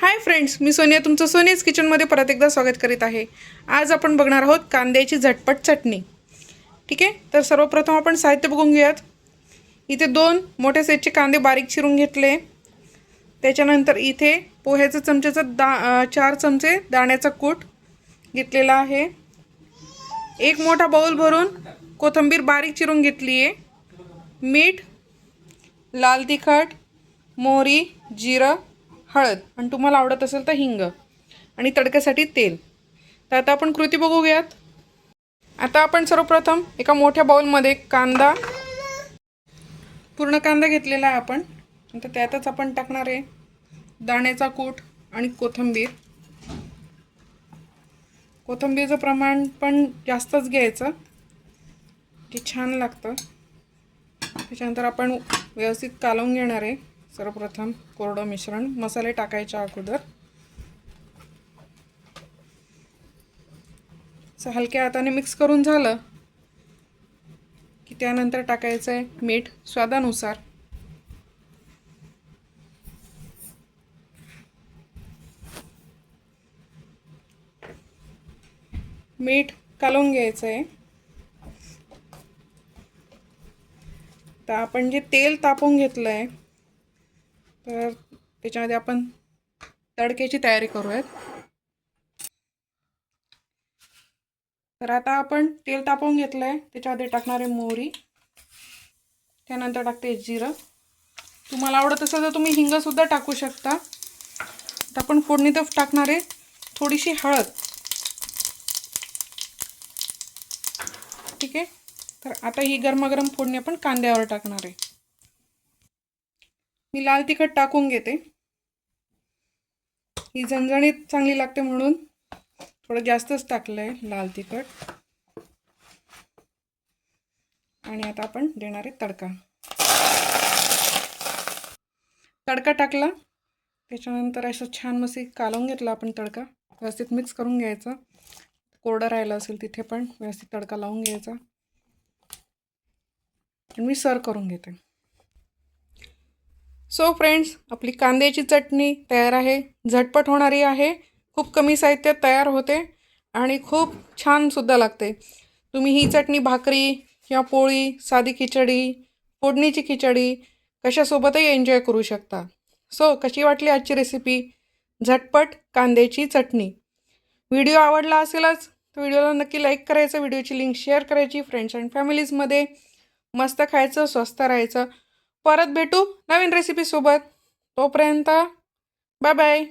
Hi friends मी सोनिया तुमचं सोनीज किचनमध्ये परत एकदा स्वागत करीत आहे. आज आपण बघणार आहोत कांद्याची झटपट चटणी. ठीक आहे? तर सर्वप्रथम आपण साहित्य बघून घेऊयात. इथे दोन मोठ्या साईजचे कांदे बारीक चिरून घेतले. त्याच्यानंतर इथे पोह्याचं चमच्याचं दा चार चमचे दाण्याचा कूट घेतलेला आहे. एक मोठा बाऊल भरून कोथिंबीर बारीक चिरून घेतली आहे. मीठ लाल तिखट मोहरी जिरं हळद आणि तुम्हाला आवडत असेल तर हिंग आणि तडक्यासाठी तेल. तर आता आपण कृती बघूयात. आता आपण सर्वप्रथम एका मोठ्या बाऊलमध्ये कांदा पूर्ण कांदा घेतलेला आहे आपण. आता त्यातच आपण टाकणार आहे दाण्याचा कूट आणि कोथिंबीर. कोथिंबीरचं प्रमाण पण जास्तच घ्यायचं. ते छान लागतं. त्याच्यानंतर आपण व्यवस्थित कालवून घेणार आहे. सर्वप्रथम कोरडं मिश्रण मसाले टाकायच्या अगोदर. असं हलक्या हाताने मिक्स करून झालं की त्यानंतर टाकायचं आहे मीठ स्वादानुसार. मीठ कालवून घ्यायचं आहे तर आपण जे तेल तापवून घेतलं आहे तर त्याच्यामध्ये आपण तडक्याची तयारी करूयात. तर आता आपण तेल तापवून घेतलं आहे त्याच्यामध्ये टाकणार आहे मोहरी त्यानंतर टाकते जिरं. तुम्हाला आवडत असेल तर तुम्ही हिंगसुद्धा टाकू शकता. तर आपण फोडणीतच टाकणार आहे थोडीशी हळद. ठीक आहे? तर आता ही गरमागरम फोडणी आपण कांद्यावर टाकणार आहे. मी लाल तिखट टाकून घेते. ही झणझणीत चांगली लागते म्हणून थोडं जास्तच टाकलं आहे लाल तिखट. आणि आता आपण देणार आहे तडका. तडका टाकला. त्याच्यानंतर असं छान मस्त कालवून घेतला आपण तडका. व्यवस्थित मिक्स करून घ्यायचा. कोरडं राहिलं असेल तिथे पण व्यवस्थित तडका लावून घ्यायचा. आणि मी सर्व करून घेते. सो फ्रेंड्स आपली कांद्याची चटणी तयार आहे झटपट होणारी आहे खूप कमी साहित्यात तयार होते आणि खूप छानसुद्धा लागते. तुम्ही ही चटणी भाकरी किंवा पोळी साधी खिचडी फोडणीची खिचडी कशासोबतही एन्जॉय करू शकता. सो कशी वाटली आजची रेसिपी झटपट कांद्याची चटणी. व्हिडिओ आवडला असेलच तर व्हिडिओला नक्की लाईक करायचं व्हिडिओची लिंक शेअर करायची फ्रेंड्स अँड फॅमिलीजमध्ये मस्त खायचं स्वस्त राहायचं. परत भेटू नवीन रेसिपीसोबत तोपर्यंत बाय बाय